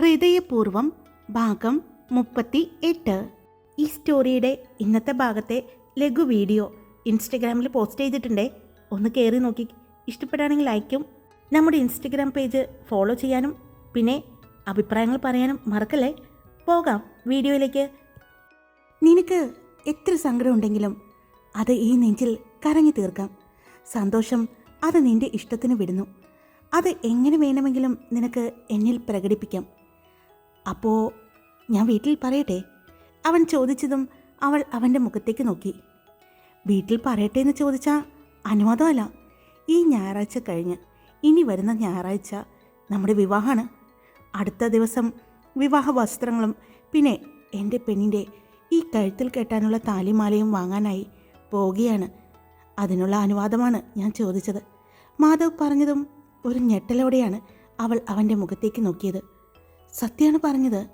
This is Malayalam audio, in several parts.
ഹൃദയപൂർവം ഭാഗം മുപ്പത്തി എട്ട് ഈ സ്റ്റോറിയുടെ ഇന്നത്തെ ഭാഗത്തെ ലഘു വീഡിയോ ഇൻസ്റ്റഗ്രാമിൽ പോസ്റ്റ് ചെയ്തിട്ടുണ്ടേ. ഒന്ന് കയറി നോക്കി. ഇഷ്ടപ്പെടുകയാണെങ്കിൽ ലൈക്കും. നമ്മുടെ ഇൻസ്റ്റഗ്രാം പേജ് ഫോളോ ചെയ്യാനും പിന്നെ അഭിപ്രായങ്ങൾ പറയാനും മറക്കല്ലേ? പോകാം വീഡിയോയിലേക്ക്. നിനക്ക് എത്ര സങ്കടമുണ്ടെങ്കിലും അത് ഈ നെഞ്ചിൽ കരഞ്ഞു തീർക്കാം. സന്തോഷം അത് നിന്റെ ഇഷ്ടത്തിന് വിടുന്നു. അത് എങ്ങനെ വേണമെങ്കിലും നിനക്ക് എന്നിൽ പ്രകടിപ്പിക്കാം. അപ്പോൾ ഞാൻ വീട്ടിൽ പറയട്ടെ? അവൻ ചോദിച്ചതും അവൾ അവന്റെ മുഖത്തേക്ക് നോക്കി. വീട്ടിൽ പറയട്ടെ എന്ന് ചോദിച്ചാൽ അനുവാദമല്ല. ഈ ഞായറാഴ്ച കഴിഞ്ഞ് ഇനി വരുന്ന ഞായറാഴ്ച നമ്മുടെ വിവാഹമാണ്. അടുത്ത ദിവസം വിവാഹ വസ്ത്രങ്ങളും പിന്നെ എന്റെ പെണ്ണിന്റെ ഈ കഴുത്തിൽ കെട്ടാനുള്ള താലിമാലയും വാങ്ങാനായി പോവുകയാണ്. അതിനുള്ള അനുവാദമാണ് ഞാൻ ചോദിച്ചത്. മാധവ് പറഞ്ഞതും ഒരു ഞെട്ടലോടെയാണ് അവൾ അവന്റെ മുഖത്തേക്ക് നോക്കിയത്. സത്യമാണ് പറഞ്ഞത്.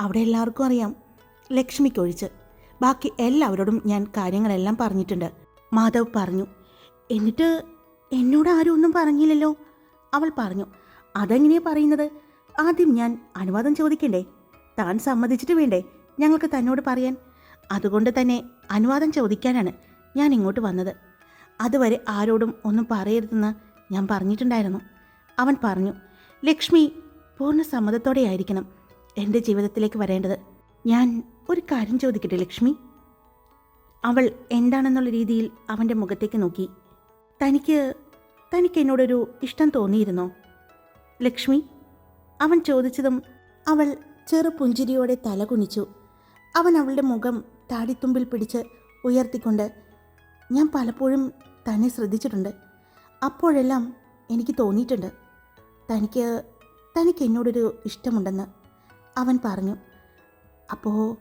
അവിടെ എല്ലാവർക്കും അറിയാം. ലക്ഷ്മിക്കൊഴിച്ച്. ബാക്കി എല്ലാവരോടും ഞാൻ കാര്യങ്ങളെല്ലാം പറഞ്ഞിട്ടുണ്ട്. മാധവ് പറഞ്ഞു. എന്നിട്ട് എന്നോട് ആരും ഒന്നും പറഞ്ഞില്ലല്ലോ. അവൾ പറഞ്ഞു. അതെങ്ങനെയാ പറയുന്നത്? ആദ്യം ഞാൻ അനുവാദം ചോദിക്കണ്ടേ? താൻ സമ്മതിച്ചിട്ട് വേണ്ടേ ഞങ്ങൾക്ക് തന്നോട് പറയാൻ? അതുകൊണ്ട് തന്നെ അനുവാദം ചോദിക്കാനാണ് ഞാൻ ഇങ്ങോട്ട് വന്നത്. അതുവരെ ആരോടും ഒന്നും പറയരുതെന്ന് ഞാൻ പറഞ്ഞിട്ടുണ്ടായിരുന്നു. അവൻ പറഞ്ഞു ലക്ഷ്മി പൂർണ സമ്മതത്തോടെ ആയിരിക്കണം എന്റെ ജീവിതത്തിലേക്ക് വരേണ്ടത്. ഞാൻ ഒരു കാര്യം ചോദിക്കട്ടെ ലക്ഷ്മി? അവൾ എന്താണെന്നുള്ള രീതിയിൽ അവന്റെ മുഖത്തേക്ക് നോക്കി. തനിക്ക് തനിക്ക് എന്നോടൊരു ഇഷ്ടം തോന്നിയിരുന്നോ? ലക്ഷ്മി അവൻ ചോദിച്ചതും അവൾ ചെറു പുഞ്ചിരിയോടെ തല കുനിച്ചു. അവൻ അവളുടെ മുഖം താടിത്തുമ്പിൽ പിടിച്ച് ഉയർത്തിക്കൊണ്ട് ഞാൻ പലപ്പോഴും തന്നെ ശ്രദ്ധിച്ചിട്ടുണ്ട്. അപ്പോഴെല്ലാം എനിക്ക് തോന്നിയിട്ടുണ്ട്. തനിക്ക് തനിക്ക് എന്നോടൊരു ഇഷ്ടമുണ്ടെന്ന് അവൻ പറഞ്ഞു. അപ്പോൾ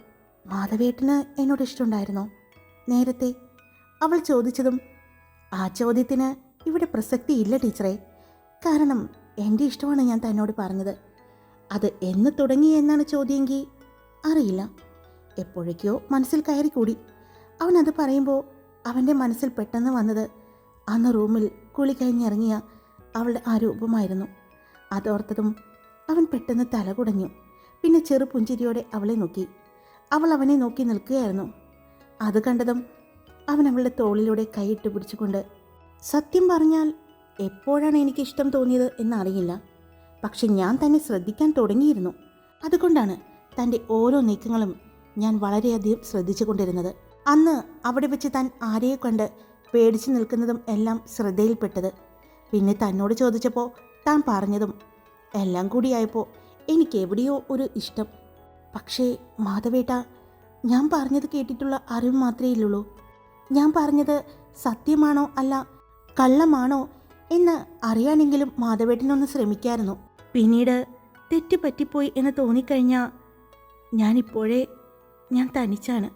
മാധവേട്ടന് എന്നോട് ഇഷ്ടമുണ്ടായിരുന്നോ? നേരത്തെ. അവൾ ചോദിച്ചതും ആ ചോദ്യത്തിന് ഇവിടെ പ്രസക്തിയില്ല ടീച്ചറെ. കാരണം എന്റെ ഇഷ്ടമാണ് ഞാൻ തന്നോട് പറഞ്ഞത്. അത് എന്ന് തുടങ്ങി എന്നാണ് ചോദ്യമെങ്കിൽ? അറിയില്ല. എപ്പോഴേക്കോ മനസ്സിൽ കയറി കൂടി അവൻ അത് പറയുമ്പോൾ അവന്റെ മനസ്സിൽ പെട്ടെന്ന് വന്നത് അന്ന് റൂമിൽ കുളി കഴിഞ്ഞിറങ്ങിയ അവളുടെ ആ രൂപമായിരുന്നു. അതോർത്തതും അവൻ പെട്ടെന്ന് തല കുടഞ്ഞു. പിന്നെ ചെറു പുഞ്ചിരിയോടെ അവളെ നോക്കി. അവൾ അവനെ നോക്കി നിൽക്കുകയായിരുന്നു. അത് കണ്ടതും അവൻ അവളുടെ തോളിലൂടെ കൈയിട്ട് പിടിച്ചുകൊണ്ട് സത്യം പറഞ്ഞാൽ എപ്പോഴാണ് എനിക്ക് ഇഷ്ടം തോന്നിയത് എന്നറിയില്ല. പക്ഷെ ഞാൻ തന്നെ ശ്രദ്ധിക്കാൻ തുടങ്ങിയിരുന്നു. അതുകൊണ്ടാണ് തന്റെ ഓരോ നീക്കങ്ങളും ഞാൻ വളരെയധികം ശ്രദ്ധിച്ചു കൊണ്ടിരുന്നത് അന്ന് അവിടെ വെച്ച് താൻ ആരെയെ കണ്ട് പേടിച്ചു നിൽക്കുന്നതും എല്ലാം ശ്രദ്ധയിൽപ്പെട്ടത്. പിന്നെ തന്നോട് ചോദിച്ചപ്പോൾ താൻ പറഞ്ഞതും എല്ലാം കൂടിയായപ്പോൾ എനിക്ക് എവിടെയോ ഒരു ഇഷ്ടം. പക്ഷേ മാധവേട്ട ഞാൻ പറഞ്ഞത് കേട്ടിട്ടുള്ള അറിവ് മാത്രമേ ഇല്ലുള്ളൂ. ഞാൻ പറഞ്ഞത് സത്യമാണോ അല്ല കള്ളമാണോ എന്ന് അറിയാനെങ്കിലും മാധവേട്ടനൊന്ന് ശ്രമിക്കായിരുന്നു. പിന്നീട് തെറ്റ് പറ്റിപ്പോയി എന്ന് തോന്നിക്കഴിഞ്ഞാൽ ഞാനിപ്പോഴേ ഞാൻ തനിച്ചാണ്.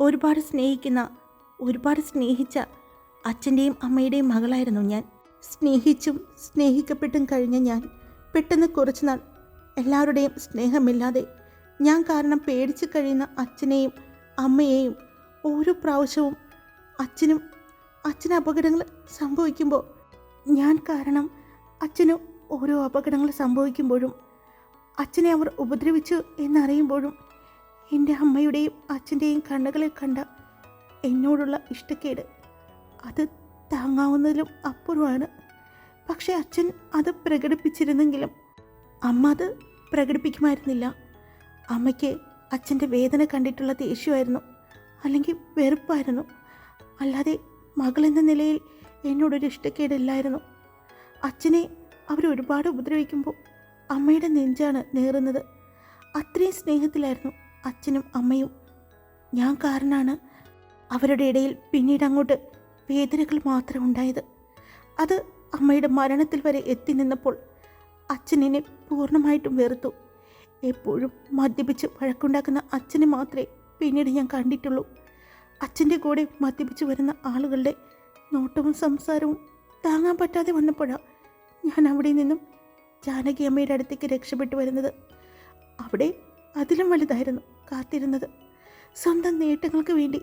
ഒരുപാട് സ്നേഹിക്കുന്ന ഒരുപാട് സ്നേഹിച്ച അച്ഛന്റെയും അമ്മയുടെയും മകളായിരുന്നു ഞാൻ. സ്നേഹിച്ചും സ്നേഹിക്കപ്പെട്ടും കഴിഞ്ഞ ഞാൻ. പെട്ടെന്ന് കുറച്ചുനാൾ എല്ലാവരുടെയും സ്നേഹമില്ലാതെ ഞാൻ കാരണം പേടിച്ചു കഴിയുന്ന അച്ഛനെയും അമ്മയെയും ഓരോ പ്രാവശ്യവും അച്ഛനും അച്ഛന് അപകടങ്ങൾ സംഭവിക്കുമ്പോൾ ഞാൻ കാരണം അച്ഛന് ഓരോ അപകടങ്ങൾ സംഭവിക്കുമ്പോഴും അച്ഛനെ അവർ ഉപദ്രവിച്ചു എന്നറിയുമ്പോഴും എന്റെ അമ്മയുടെയും അച്ഛന്റെയും കണ്ണുകളിൽ കണ്ട എന്നോടുള്ള ഇഷ്ടക്കേട് അത് താങ്ങാവുന്നതിലും അപ്പുറമാണ്. പക്ഷേ അച്ഛൻ അത് പ്രകടിപ്പിച്ചിരുന്നെങ്കിലും അമ്മ അത് പ്രകടിപ്പിക്കുമായിരുന്നില്ല. അമ്മയ്ക്ക് അച്ഛന്റെ വേദന കണ്ടിട്ടുള്ള ദേഷ്യമായിരുന്നു. അല്ലെങ്കിൽ വെറുപ്പായിരുന്നു. അല്ലാതെ മകളെന്ന നിലയിൽ എന്നോടൊരു ഇഷ്ടക്കേടില്ലായിരുന്നു. അച്ഛനെ അവർ ഒരുപാട് ഉപദ്രവിക്കുമ്പോൾ അമ്മയുടെ നെഞ്ചാണ് നേറുന്നത്. അത്രയും സ്നേഹത്തിലായിരുന്നു അച്ഛനും അമ്മയും. ഞാൻ കാരണമാണ് അവരുടെ ഇടയിൽ പിന്നീട് അങ്ങോട്ട് വേദനകൾ മാത്രം ഉണ്ടായത്. അത് അമ്മയുടെ മരണത്തിൽ വരെ എത്തി നിന്നപ്പോൾ അച്ഛനെന്നെ പൂർണമായിട്ടും വെറുത്തു. എപ്പോഴും മദ്യപിച്ച് വഴക്കുണ്ടാക്കുന്ന അച്ഛനെ മാത്രമേ പിന്നീട് ഞാൻ കണ്ടിട്ടുള്ളൂ. അച്ഛന്റെ കൂടെ മദ്യപിച്ച് വരുന്ന ആളുകളുടെ നോട്ടവും സംസാരവും താങ്ങാൻ പറ്റാതെ വന്നപ്പോഴാണ് ഞാൻ അവിടെ നിന്നും ജാനകി അമ്മയുടെ അടുത്തേക്ക് രക്ഷപ്പെട്ടു വരുന്നത്. അവിടെ അതിലും വലുതായിരുന്നു കാത്തിരുന്നത്. സ്വന്തം നേട്ടങ്ങൾക്ക് വേണ്ടി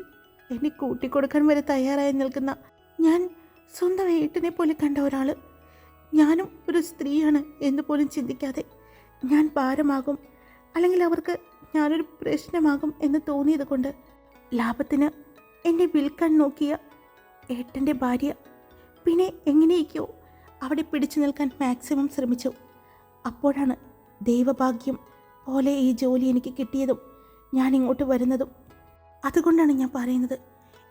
എന്നെ കൂട്ടിക്കൊടുക്കാൻ വരെ തയ്യാറായി നിൽക്കുന്ന ഞാൻ സ്വന്തം വീട്ടിനെ പോലെ കണ്ട ഒരാൾ ഞാനും ഒരു സ്ത്രീയാണ് എന്ന് പോലും ചിന്തിക്കാതെ ഞാൻ ഭാരമാകും. അല്ലെങ്കിൽ അവർക്ക് ഞാനൊരു പ്രശ്നമാകും എന്ന് തോന്നിയത് കൊണ്ട് ലാഭത്തിന് എന്നെ വിൽക്കാൻ നോക്കിയ ഏട്ടന്റെ ഭാര്യ പിന്നെ എങ്ങനെയൊക്കെയോ അവിടെ പിടിച്ചു നിൽക്കാൻ മാക്സിമം ശ്രമിച്ചു. അപ്പോഴാണ് ദൈവഭാഗ്യം പോലെ ഈ ജോലി എനിക്ക് കിട്ടിയതും ഞാൻ ഇങ്ങോട്ട് വരുന്നതും. അതുകൊണ്ടാണ് ഞാൻ പറയുന്നത്.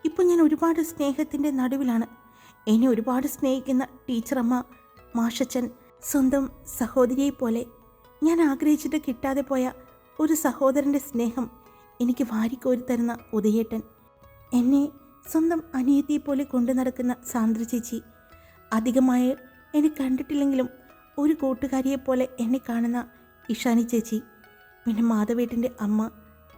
ഇപ്പോൾ ഞാൻ ഒരുപാട് സ്നേഹത്തിന്റെ നടുവിലാണ്. എന്നെ ഒരുപാട് സ്നേഹിക്കുന്ന ടീച്ചറമ്മ മാഷച്ചൻ സ്വന്തം സഹോദരിയെ പോലെ ഞാൻ ആഗ്രഹിച്ചിട്ട് കിട്ടാതെ പോയ ഒരു സഹോദരന്റെ സ്നേഹം എനിക്ക് വാരിക്കോരി തരുന്ന ഉദയേട്ടൻ. എന്നെ സ്വന്തം അനിയത്തിയെ പോലെ കൊണ്ടു നടക്കുന്ന സാന്ദ്ര ചേച്ചി. അധികമായി എന്നെ കണ്ടിട്ടില്ലെങ്കിലും ഒരു കൂട്ടുകാരിയെപ്പോലെ എന്നെ കാണുന്ന ഇഷാനി ചേച്ചി. പിന്നെ മാധവേട്ടന്റെ അമ്മ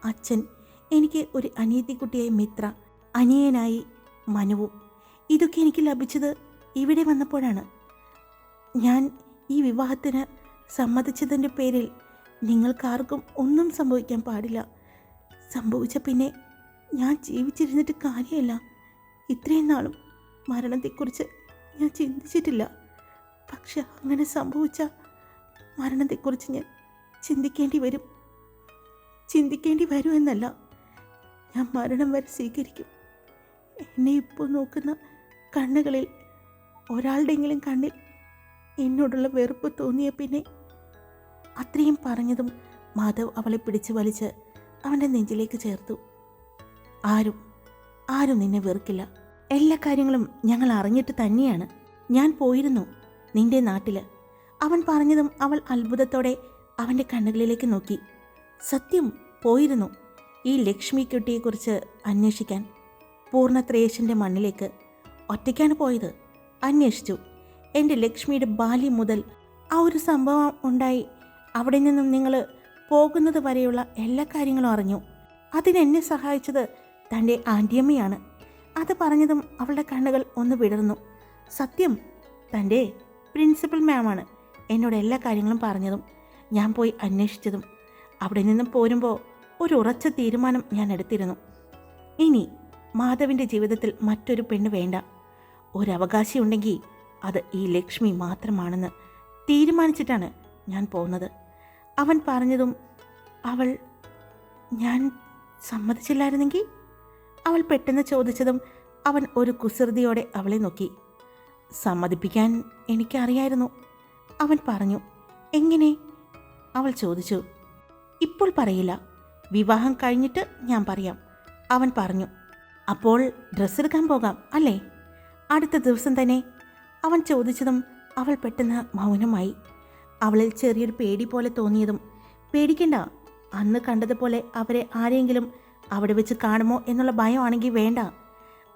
അച്ഛൻ എനിക്ക് ഒരു അനിയത്തിക്കുട്ടിയായി മിത്ര അനിയനായി മനുവും. ഇതൊക്കെ എനിക്ക് ലഭിച്ചത് ഇവിടെ വന്നപ്പോഴാണ്. ഞാൻ ഈ വിവാഹത്തിന് സമ്മതിച്ചതിന്റെ പേരിൽ നിങ്ങൾക്കാർക്കും ഒന്നും സംഭവിക്കാൻ പാടില്ല. സംഭവിച്ച പിന്നെ ഞാൻ ജീവിച്ചിരുന്നിട്ട് കാര്യമില്ല. ഇത്രയും നാളും മരണത്തെക്കുറിച്ച് ഞാൻ ചിന്തിച്ചിട്ടില്ല. പക്ഷെ അങ്ങനെ സംഭവിച്ച മരണത്തെക്കുറിച്ച് ഞാൻ ചിന്തിക്കേണ്ടി വരും. ചിന്തിക്കേണ്ടി വരുമെന്നല്ല ഞാൻ മരണം വരെ സ്വീകരിക്കും. എന്നെ ഇപ്പോൾ നോക്കുന്ന കണ്ണുകളിൽ ഒരാളുടെയെങ്കിലും കണ്ണിൽ എന്നോടുള്ള വെറുപ്പ് തോന്നിയ പിന്നെ അത്രയും പറഞ്ഞതും മാധവ് അവളെ പിടിച്ചു വലിച്ച് അവന്റെ നെഞ്ചിലേക്ക് ചേർത്തു. ആരും ആരും നിന്നെ വെറുക്കില്ല. എല്ലാ കാര്യങ്ങളും ഞങ്ങൾ അറിഞ്ഞിട്ട് തന്നെയാണ്. ഞാൻ പോയിരുന്നു നിന്റെ നാട്ടിൽ അവൻ പറഞ്ഞതും അവൾ അത്ഭുതത്തോടെ അവന്റെ കണ്ണുകളിലേക്ക് നോക്കി. സത്യം പോയിരുന്നു ഈ ലക്ഷ്മി കുട്ടിയെക്കുറിച്ച് അന്വേഷിക്കാൻ. പൂർണത്രേശന്റെ മണ്ണിലേക്ക് ഒറ്റയ്ക്കാണ് പോയത്. അന്വേഷിച്ചു. എന്റെ ലക്ഷ്മിയുടെ ബാല്യം മുതൽ ആ ഒരു സംഭവം ഉണ്ടായി. അവിടെ നിന്നും നിങ്ങൾ പോകുന്നത് വരെയുള്ള എല്ലാ കാര്യങ്ങളും അറിഞ്ഞു. അതിനെന്നെ സഹായിച്ചത് തന്റെ ആന്റിയമ്മയാണ് അത് പറഞ്ഞതും അവളുടെ കണ്ണുകൾ ഒന്ന് വിടർന്നു. സത്യം തന്റെ പ്രിൻസിപ്പൽ മാമാണ് എന്നോട് എല്ലാ കാര്യങ്ങളും പറഞ്ഞതും ഞാൻ പോയി അന്വേഷിച്ചതും അവിടെ നിന്നും പോരുമ്പോൾ ഒരു ഉറച്ച തീരുമാനം ഞാൻ എടുത്തിരുന്നു. ഇനി മാധവിന്റെ ജീവിതത്തിൽ മറ്റൊരു പെണ്ണ് വേണ്ട. ഒരവകാശി ഉണ്ടെങ്കിൽ അത് ഈ ലക്ഷ്മി മാത്രമാണെന്ന് തീരുമാനിച്ചിട്ടാണ് ഞാൻ പോകുന്നത്. അവൻ പറഞ്ഞതും അവൾ ഞാൻ സമ്മതിച്ചില്ലായിരുന്നെങ്കിൽ? അവൾ പെട്ടെന്ന് ചോദിച്ചതും അവൻ ഒരു കുസൃതിയോടെ അവളെ നോക്കി. സമ്മതിപ്പിക്കാൻ എനിക്കറിയായിരുന്നു അവൻ പറഞ്ഞു. എങ്ങനെ? അവൾ ചോദിച്ചു. ഇപ്പോൾ പറയില്ല. വിവാഹം കഴിഞ്ഞിട്ട് ഞാൻ പറയാം അവൻ പറഞ്ഞു. അപ്പോൾ ഡ്രസ്സ് എടുക്കാൻ പോകാം അല്ലേ? അടുത്ത ദിവസം തന്നെ അവൻ ചോദിച്ചതും അവൾ പെട്ടെന്ന് മൗനമായി. അവളിൽ ചെറിയൊരു പേടി പോലെ തോന്നിയതും പേടിക്കണ്ട അന്ന് കണ്ടതുപോലെ അവരെ ആരെങ്കിലും അവിടെ വെച്ച് കാണുമോ എന്നുള്ള ഭയമാണെങ്കിൽ വേണ്ട.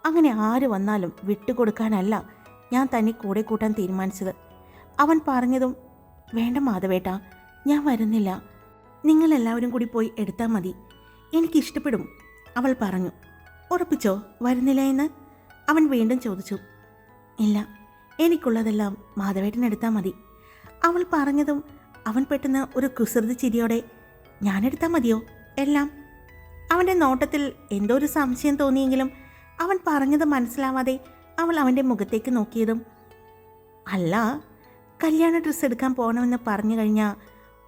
അങ്ങനെ ആര് വന്നാലും വിട്ടുകൊടുക്കാനല്ല ഞാൻ തന്നെ കൂടെ കൂട്ടാൻ തീരുമാനിച്ചത്. അവൻ പറഞ്ഞതും വേണ്ട മാധവേട്ട ഞാൻ വരുന്നില്ല. നിങ്ങളെല്ലാവരും കൂടി പോയി എടുത്താൽ മതി. എനിക്കിഷ്ടപ്പെടും അവൾ പറഞ്ഞു. ഉറപ്പിച്ചോ വരുന്നില്ല എന്ന്? അവൻ വീണ്ടും ചോദിച്ചു ഇല്ല എനിക്കുള്ളതെല്ലാം മാധവേട്ടനെടുത്താൽ മതി. അവൾ പറഞ്ഞതും അവൻ പെട്ടെന്ന് ഒരു കുസൃതി ചിരിയോടെ ഞാനെടുത്താൽ മതിയോ? എല്ലാം. അവന്റെ നോട്ടത്തിൽ എന്തോ ഒരു സംശയം തോന്നിയെങ്കിലും അവൻ പറഞ്ഞത് മനസ്സിലാവാതെ അവൾ അവന്റെ മുഖത്തേക്ക് നോക്കിയതും അല്ല കല്യാണ ഡ്രസ്സ് എടുക്കാൻ പോകണമെന്ന് പറഞ്ഞു കഴിഞ്ഞാൽ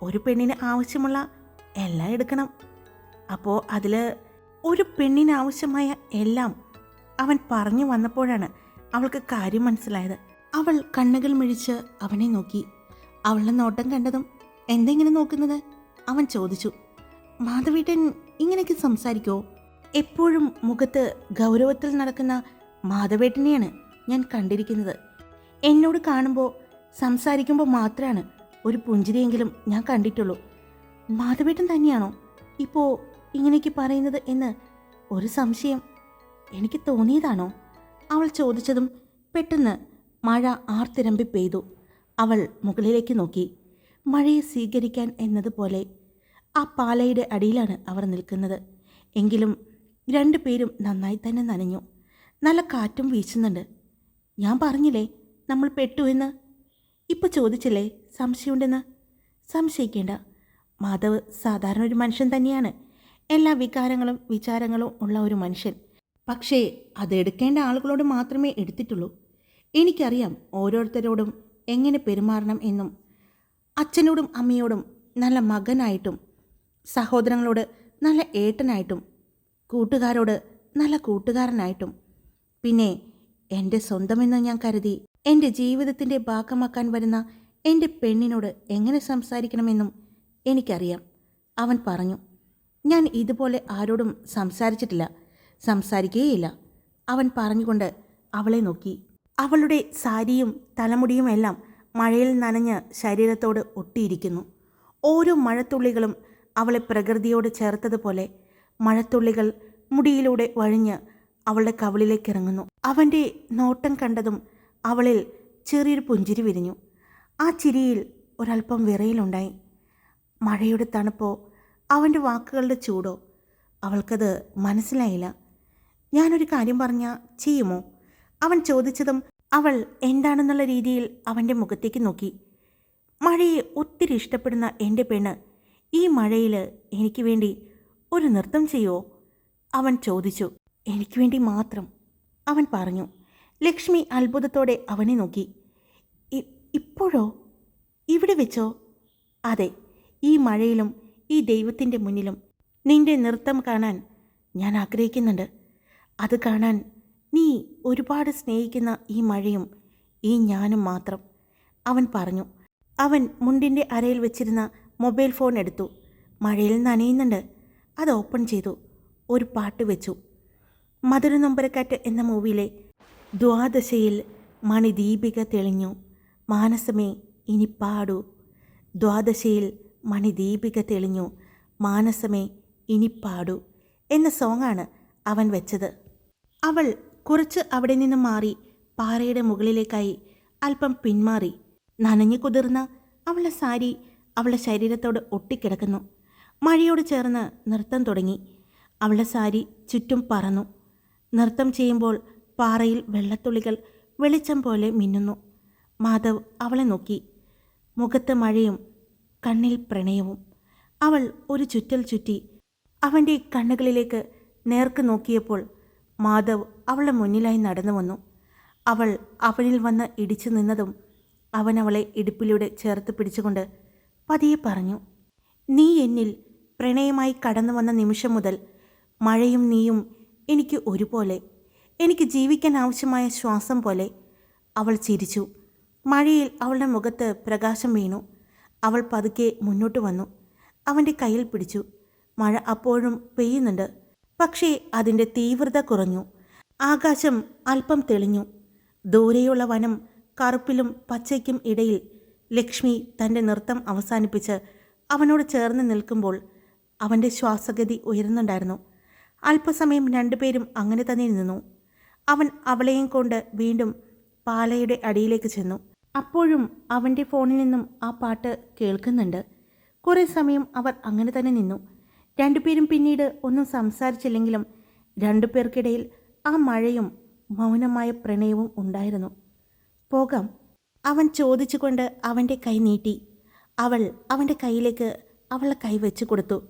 ഒരു പെണ്ണിന് ആവശ്യമുള്ള എല്ലാം എടുക്കണം. അപ്പോൾ അതിൽ ഒരു പെണ്ണിന് ആവശ്യമായ എല്ലാം അവൻ പറഞ്ഞു വന്നപ്പോഴാണ് അവൾക്ക് കാര്യം മനസ്സിലായത്. അവൾ കണ്ണുകൾ മിഴിച്ച് അവനെ നോക്കി. അവളുടെ നോട്ടം കണ്ടതും എന്തെങ്ങനെ നോക്കുന്നത്? അവൻ ചോദിച്ചു. മാധവീട്ടൻ ഇങ്ങനെയൊക്കെ സംസാരിക്കോ? എപ്പോഴും മുഖത്ത് ഗൗരവത്തിൽ നടക്കുന്ന മാധവേട്ടനെയാണ് ഞാൻ കണ്ടിരിക്കുന്നത്. എന്നോട് കാണുമ്പോൾ സംസാരിക്കുമ്പോൾ മാത്രമാണ് ഒരു പുഞ്ചിരിയെങ്കിലും ഞാൻ കണ്ടിട്ടുള്ളൂ. മാധവേട്ടൻ തന്നെയാണോ? ഇപ്പോൾ ഇങ്ങനെയൊക്കെ പറയുന്നത് എന്ന് ഒരു സംശയം എനിക്ക് തോന്നിയതാണോ? അവൾ ചോദിച്ചതും പെട്ടെന്ന് മഴ ആർത്തിരമ്പി പെയ്തു. അവൾ മുകളിലേക്ക് നോക്കി. മഴയെ സ്വീകരിക്കാൻ എന്നതുപോലെ ആ പാലയുടെ അടിയിലാണ് അവർ നിൽക്കുന്നത്. എങ്കിലും രണ്ടു പേരും നന്നായി തന്നെ നനഞ്ഞു. നല്ല കാറ്റും വീശുന്നുണ്ട്. ഞാൻ പറഞ്ഞില്ലേ നമ്മൾ പെട്ടു എന്ന്? ഇപ്പോൾ ചോദിച്ചില്ലേ സംശയമുണ്ടെന്ന്? സംശയിക്കേണ്ട. മാധവ് സാധാരണ ഒരു മനുഷ്യൻ തന്നെയാണ്. എല്ലാ വികാരങ്ങളും വിചാരങ്ങളും ഉള്ള ഒരു മനുഷ്യൻ. പക്ഷേ അതെടുക്കേണ്ട ആളുകളോട് മാത്രമേ എടുത്തിട്ടുള്ളൂ. എനിക്കറിയാം ഓരോരുത്തരോടും എങ്ങനെ പെരുമാറണം എന്നും അച്ഛനോടും അമ്മയോടും നല്ല മകനായിട്ടും സഹോദരങ്ങളോട് നല്ല ഏട്ടനായിട്ടും കൂട്ടുകാരോട് നല്ല കൂട്ടുകാരനായിട്ടും. പിന്നെ എന്റെ സ്വന്തമെന്ന് ഞാൻ കരുതി എന്റെ ജീവിതത്തിന്റെ ഭാഗമാക്കാൻ വരുന്ന എന്റെ പെണ്ണിനോട് എങ്ങനെ സംസാരിക്കണമെന്നും എനിക്കറിയാം. അവൻ പറഞ്ഞു ഞാൻ ഇതുപോലെ ആരോടും സംസാരിച്ചിട്ടില്ല. സംസാരിക്കുകയില്ല അവൻ പറഞ്ഞുകൊണ്ട് അവളെ നോക്കി. അവളുടെ സാരിയും തലമുടിയുമെല്ലാം മഴയിൽ നനഞ്ഞ് ശരീരത്തോട് ഒട്ടിയിരിക്കുന്നു. ഓരോ മഴത്തുള്ളികളും അവളെ പ്രകൃതിയോട് ചേർത്തതുപോലെ മഴത്തുള്ളികൾ മുടിയിലൂടെ വഴിഞ്ഞ് അവളുടെ കവിളിലേക്ക് ഇറങ്ങുന്നു അവന്റെ നോട്ടം കണ്ടതും അവളിൽ ചെറിയൊരു പുഞ്ചിരി വിരിഞ്ഞു. ആ ചിരിയിൽ ഒരല്പം വിറയിലുണ്ടായി. മഴയുടെ തണുപ്പോ? അവന്റെ വാക്കുകളുടെ ചൂടോ? അവൾക്കത് മനസ്സിലായില്ല. ഞാനൊരു കാര്യം പറഞ്ഞാൽ ചെയ്യുമോ? അവൻ ചോദിച്ചതും അവൾ എന്താണെന്നുള്ള രീതിയിൽ അവന്റെ മുഖത്തേക്ക് നോക്കി. മഴയെ ഒത്തിരി ഇഷ്ടപ്പെടുന്ന എന്റെ പെണ്ണ് ഈ മഴയിൽ എനിക്ക് വേണ്ടി ഒരു നൃത്തം ചെയ്യുമോ അവൻ ചോദിച്ചു. എനിക്ക് വേണ്ടി മാത്രം അവൻ പറഞ്ഞു. ലക്ഷ്മി അത്ഭുതത്തോടെ അവനെ നോക്കി. ഇപ്പോഴോ? ഇവിടെ വെച്ചോ? അതെ ഈ മഴയിലും ഈ ദൈവത്തിന്റെ മുന്നിലും നിന്റെ നൃത്തം കാണാൻ ഞാൻ ആഗ്രഹിക്കുന്നുണ്ട്. അത് കാണാൻ നീ ഒരുപാട് സ്നേഹിക്കുന്ന ഈ മഴയും ഈ ഞാനും മാത്രം. അവൻ പറഞ്ഞു. അവൻ മുണ്ടിന്റെ അരയിൽ വെച്ചിരുന്ന മൊബൈൽ ഫോൺ എടുത്തു. മഴയിൽ നനയുന്നുണ്ട്. അത് ഓപ്പൺ ചെയ്തു. ഒരു പാട്ട് വെച്ചു. മധുര നൊമ്പരക്കാറ്റ് എന്ന മൂവിയിലെ ദ്വാദശയിൽ മണിദീപിക തെളിഞ്ഞു. മാനസമേ ഇനി പാടൂ. ദ്വാദശയിൽ മണിദീപിക തെളിഞ്ഞു. മാനസമേ ഇനി പാടൂ എന്ന സോങ്ങാണ് അവൻ വെച്ചത്. അവൾ കുറച്ച് അവിടെ നിന്ന് മാറി പാറയുടെ മുകളിലേക്കായി അല്പം പിന്മാറി. നനഞ്ഞു കുതിർന്ന അവളുടെ സാരി അവളുടെ ശരീരത്തോട് ഒട്ടിക്കിടക്കുന്നു. മഴയോട് ചേർന്ന് നൃത്തം തുടങ്ങി. അവളുടെ സാരി ചുറ്റും പറന്നു. നൃത്തം ചെയ്യുമ്പോൾ പാറയിൽ വെള്ളത്തുള്ളികൾ വെളിച്ചം പോലെ മിന്നുന്നു. മാധവ് അവളെ നോക്കി. മുഖത്ത് മഴയും കണ്ണിൽ പ്രണയവും. അവൾ ഒരു ചുറ്റൽ ചുറ്റി അവന്റെ കണ്ണുകളിലേക്ക് നേർക്ക് നോക്കിയപ്പോൾ മാധവ് അവളുടെ മുന്നിലായി നടന്നു വന്നു. അവൾ അവനിൽ വന്ന് ഇടിച്ചു നിന്നതും അവൻ അവളെ ഇടുപ്പിലൂടെ ചേർത്ത് പിടിച്ചുകൊണ്ട് പതിയെ പറഞ്ഞു നീ എന്നിൽ പ്രണയമായി കടന്നു വന്ന നിമിഷം മുതൽ മഴയും നീയും എനിക്ക് ഒരുപോലെ. എനിക്ക് ജീവിക്കാൻ ആവശ്യമായ ശ്വാസം പോലെ. അവൾ ചിരിച്ചു. മഴയിൽ അവളുടെ മുഖത്ത് പ്രകാശം വീണു. അവൾ പതുക്കെ മുന്നോട്ട് വന്നു. അവന്റെ കയ്യിൽ പിടിച്ചു. മഴ അപ്പോഴും പെയ്യുന്നുണ്ട്. പക്ഷേ അതിന്റെ തീവ്രത കുറഞ്ഞു. ആകാശം അല്പം തെളിഞ്ഞു. ദൂരെയുള്ള വനം കറുപ്പിലും പച്ചയ്ക്കും ഇടയിൽ ലക്ഷ്മി തന്റെ നൃത്തം അവസാനിപ്പിച്ച് അവനോട് ചേർന്ന് നിൽക്കുമ്പോൾ അവന്റെ ശ്വാസഗതി ഉയരുന്നുണ്ടായിരുന്നു. അല്പസമയം രണ്ടുപേരും അങ്ങനെ തന്നെ നിന്നു. അവൻ അവളെയും കൊണ്ട് വീണ്ടും പാലയുടെ അടിയിലേക്ക് ചെന്നു. അപ്പോഴും അവന്റെ ഫോണിൽ നിന്നും ആ പാട്ട് കേൾക്കുന്നുണ്ട്. കുറേ സമയം അവർ അങ്ങനെ തന്നെ നിന്നു. രണ്ടുപേരും പിന്നീട് ഒന്നും സംസാരിച്ചില്ലെങ്കിലും രണ്ടുപേർക്കിടയിൽ ആ മഴയും മൗനമായ പ്രണയവും ഉണ്ടായിരുന്നു. പോകാം. അവൻ ചോദിച്ചുകൊണ്ട് അവന്റെ കൈ നീട്ടി. അവൾ അവന്റെ കയ്യിലേക്ക് അവളെ കൈ വെച്ചു കൊടുത്തു.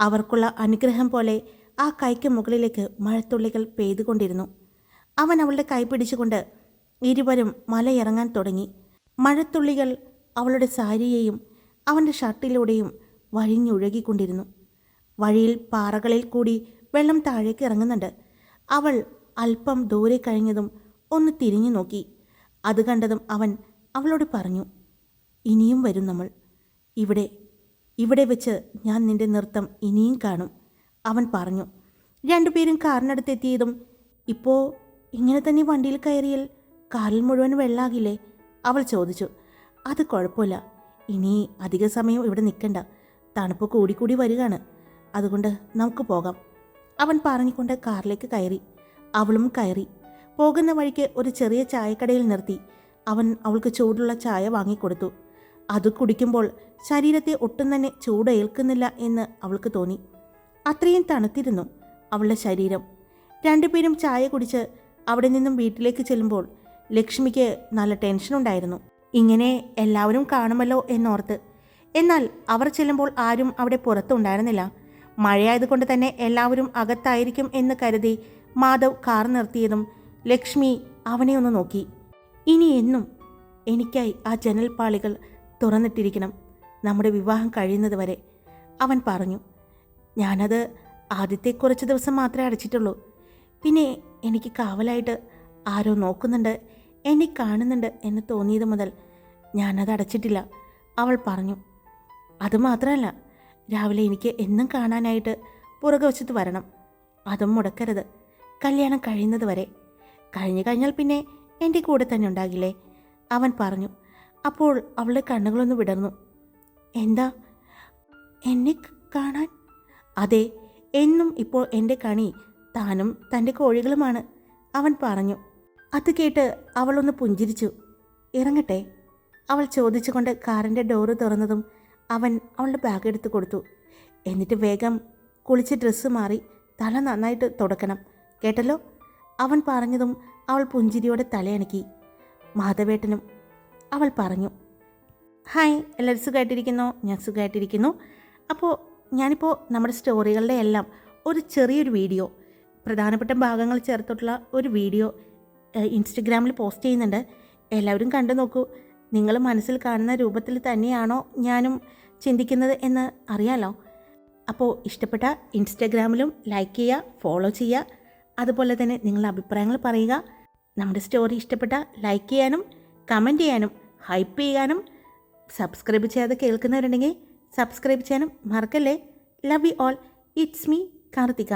അവർക്കുള്ള അനുഗ്രഹം പോലെ ആ കൈക്ക് മുകളിലേക്ക് മഴത്തുള്ളികൾ പെയ്തുകൊണ്ടിരുന്നു. അവൻ അവളുടെ കൈ പിടിച്ചുകൊണ്ട് ഇരുവരും മലയിറങ്ങാൻ തുടങ്ങി. മഴത്തുള്ളികൾ അവളുടെ സാരിയെയും അവന്റെ ഷർട്ടിലൂടെയും വഴിഞ്ഞൊഴുകിക്കൊണ്ടിരുന്നു. വഴിയിൽ പാറകളിൽ കൂടി വെള്ളം താഴേക്ക് ഇറങ്ങുന്നുണ്ട്. അവൾ അല്പം ദൂരെ കഴിഞ്ഞതും ഒന്ന് തിരിഞ്ഞു നോക്കി. അത് കണ്ടതും അവൻ അവളോട് പറഞ്ഞു ഇനിയും വരും നമ്മൾ. ഇവിടെ ഇവിടെ വെച്ച് ഞാൻ നിന്റെ നൃത്തം ഇനിയും കാണും അവൻ പറഞ്ഞു. രണ്ടുപേരും കാറിനടുത്തെത്തിയതും ഇപ്പോൾ ഇങ്ങനെ തന്നെ വണ്ടിയിൽ കയറിയാൽ കാറിൽ മുഴുവൻ വെള്ളാകില്ലേ? അവൾ ചോദിച്ചു. അത് കുഴപ്പമില്ല. ഇനി അധിക സമയം ഇവിടെ നിൽക്കണ്ട. തണുപ്പ് കൂടിക്കൂടി വരികയാണ്. അതുകൊണ്ട് നമുക്ക് പോകാം. അവൻ പറഞ്ഞുകൊണ്ട് കാറിലേക്ക് കയറി. അവളും കയറി. പോകുന്ന വഴിക്ക് ഒരു ചെറിയ ചായക്കടയിൽ നിർത്തി. അവൻ അവൾക്ക് ചൂടുള്ള ചായ വാങ്ങിക്കൊടുത്തു. അത് കുടിക്കുമ്പോൾ ശരീരത്തെ ഒട്ടും തന്നെ ചൂട് ഏൽക്കുന്നില്ല എന്ന് അവൾക്ക് തോന്നി. അത്രയും തണുത്തിരുന്നു അവളുടെ ശരീരം. രണ്ടുപേരും ചായ കുടിച്ച് അവിടെ നിന്നും വീട്ടിലേക്ക് ചെല്ലുമ്പോൾ ലക്ഷ്മിക്ക് നല്ല ടെൻഷനുണ്ടായിരുന്നു ഇങ്ങനെ എല്ലാവരും കാണുമല്ലോ എന്നോർത്ത്. എന്നാൽ അവർ ചെല്ലുമ്പോൾ ആരും അവിടെ പുറത്തുണ്ടായിരുന്നില്ല മഴയായതുകൊണ്ട് തന്നെ എല്ലാവരും അകത്തായിരിക്കും എന്ന് കരുതി മാധവ് കാർ നിർത്തിയതും ലക്ഷ്മി അവനെ ഒന്ന് നോക്കി. ഇനി എന്നും എനിക്കായി ആ ജനൽപ്പാളികൾ തുറന്നിട്ടിരിക്കണം. നമ്മുടെ വിവാഹം കഴിയുന്നത് വരെ. അവൻ പറഞ്ഞു ഞാനത് ആദ്യത്തെ കുറച്ച് ദിവസം മാത്രമേ അടച്ചിട്ടുള്ളൂ. പിന്നെ എനിക്ക് കാവലായിട്ട് ആരോ നോക്കുന്നുണ്ട് എന്നെ കാണുന്നുണ്ട് എന്ന് തോന്നിയത് മുതൽ ഞാനത് അടച്ചിട്ടില്ല അവൾ പറഞ്ഞു. അതുമാത്രമല്ല രാവിലെ എനിക്ക് എന്നും കാണാനായിട്ട് പുറകെ പുറകുവശത്ത് വരണം. അതും മുടക്കരുത്. കല്യാണം കഴിയുന്നത് വരെ. കഴിഞ്ഞു കഴിഞ്ഞാൽ പിന്നെ എന്റെ കൂടെ തന്നെ ഉണ്ടാകില്ലേ? അവൻ പറഞ്ഞു. അപ്പോൾ അവളുടെ കണ്ണുകളൊന്ന് വിടർന്നു. എന്താ? എന്നെ കാണാൻ? അതെ എന്നും ഇപ്പോൾ എന്റെ കണി താനും തന്റെ കോഴികളുമാണ്. അവൻ പറഞ്ഞു. അത് കേട്ട് അവളൊന്ന് പുഞ്ചിരിച്ചു. ഇറങ്ങട്ടെ. അവൾ ചോദിച്ചുകൊണ്ട് കാറിന്റെ ഡോറ് തുറന്നതും അവൻ അവളുടെ ബാഗ് എടുത്ത് കൊടുത്തു. എന്നിട്ട് വേഗം കുളിച്ച് ഡ്രസ്സ് മാറി തല നന്നായിട്ട് തുടക്കണം. കേട്ടല്ലോ? അവൻ പറഞ്ഞതും അവൾ പുഞ്ചിരിയോടെ തലയണക്കി മാധവേട്ടനും അവൾ പറഞ്ഞു ഹായ് എല്ലാവരും സുഖമായിട്ടിരിക്കുന്നു ഞാൻ സുഖമായിട്ടിരിക്കുന്നു അപ്പോൾ ഞാനിപ്പോൾ നമ്മുടെ സ്റ്റോറികളുടെ എല്ലാം ഒരു ചെറിയൊരു വീഡിയോ പ്രധാനപ്പെട്ട ഭാഗങ്ങൾ ചേർത്തിട്ടുള്ള ഒരു വീഡിയോ ഇൻസ്റ്റഗ്രാമിൽ പോസ്റ്റ് ചെയ്യുന്നുണ്ട്. എല്ലാവരും കണ്ടു നോക്കൂ. നിങ്ങൾ മനസ്സിൽ കാണുന്ന രൂപത്തിൽ തന്നെയാണോ ഞാനും ചിന്തിക്കുന്നത് എന്ന് അറിയാലോ. അപ്പോൾ ഇഷ്ടപ്പെട്ട ഇൻസ്റ്റഗ്രാമിലും ലൈക്ക് ചെയ്യുക ഫോളോ ചെയ്യുക. അതുപോലെ തന്നെ നിങ്ങളുടെ അഭിപ്രായങ്ങൾ പറയുക. നമ്മുടെ സ്റ്റോറി ഇഷ്ടപ്പെട്ട ലൈക്ക് ചെയ്യാനും കമന്റ് ചെയ്യാനും ഹൈപ്പ് ചെയ്യാനും സബ്സ്ക്രൈബ് ചെയ്യാതെ കേൾക്കുന്നവരുണ്ടെങ്കിൽ സബ്സ്ക്രൈബ് ചെയ്യാനും മറക്കല്ലേ. Love you all it's me Karthika